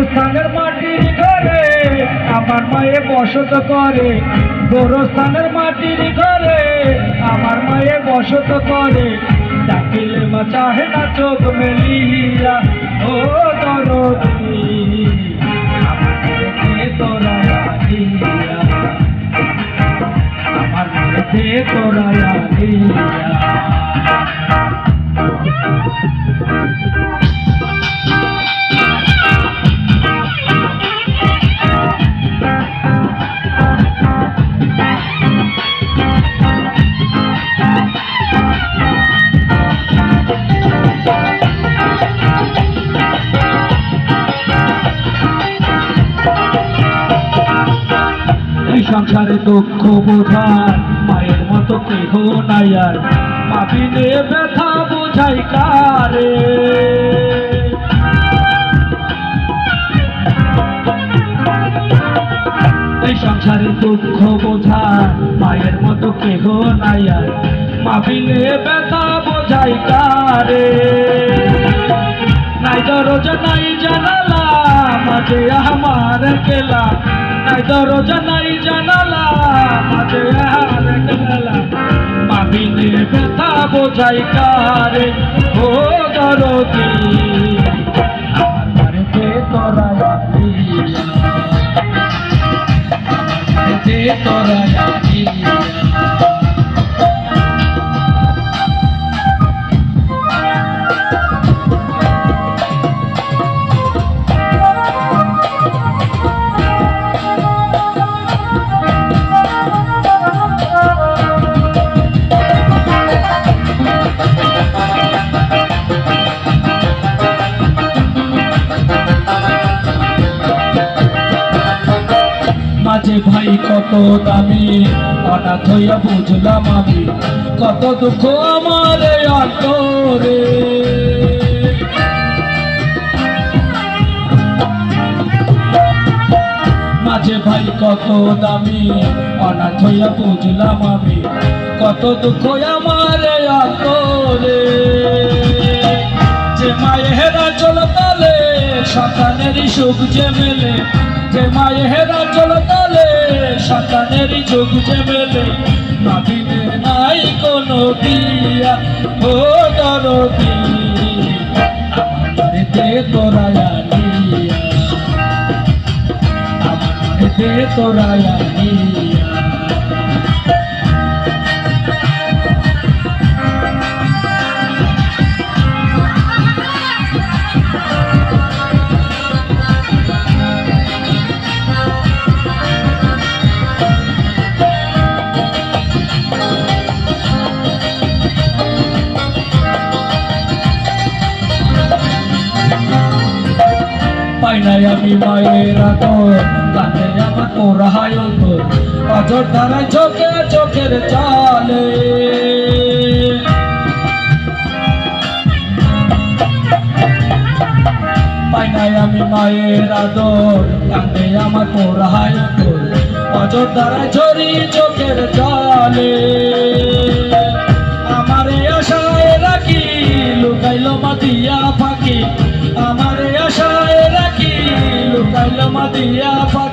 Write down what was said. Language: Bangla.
গোরস্থানের মাটির ঘরে, আমার মায়ে বসত করে। গোরস্থানের মাটির ঘরে, আমার মায়ে বসত করে। ডাকিলে মা চাহে না চোখ মেলিয়া, ও দরদি। তোরা আমার তোরা লাগিয়া। সংসারে দুঃখ বোঝার, মায়ের মতো কেহ নাই আর। মাপিনে ব্যথা বোঝাই কারে। এই সংসারে দুঃখ বোঝার, মায়ের মতো কেহ নাই আর। মাপিনে ব্যথা বোঝাই কারে। নাই দরজা, নাই জানালা মাঝে আমার কেলা, নাই দরজা, নাই জানালা মাঝে আর কেলা। মাবিনে ব্যথা বোঝাই কারে, ও দরদি। আমার বাড়িতে তোরা। আমার তোরা কত দামি। অনাথ হইয়া বুঝলাম আমি কত দুঃখ আমার অন্তরে। মাঝে ভাই কত দামি। অনাথ হইয়া বুঝলাম আমি কত দুঃখ আমার অন্তরে। যে মায়েরা সুখ যে মেলে। যে মায়েরা চলতালে সন্তানেরই সুখ যে মেলে, নাবিনে নাই কোনো দিয়া ও দরদি। আমার বাড়িতে তোরা আনিয়া, আমার বাড়িতে তোরা আনিয়া। পাই নাই আমি মায়ের আদর কাঁদে আমার পোড়াহায় অন্তর। অজর দ্বারা চোখে, চোখের চালে। পাই নাই আমি মায়ের আদর কাঁদে আমার পোড়াহায় অন্তর। অজর দ্বারা ঝরি চোখের চালে। আমারে আশায় রাখি, লুকাইলো মাতিয়া পাখি লুকাইলো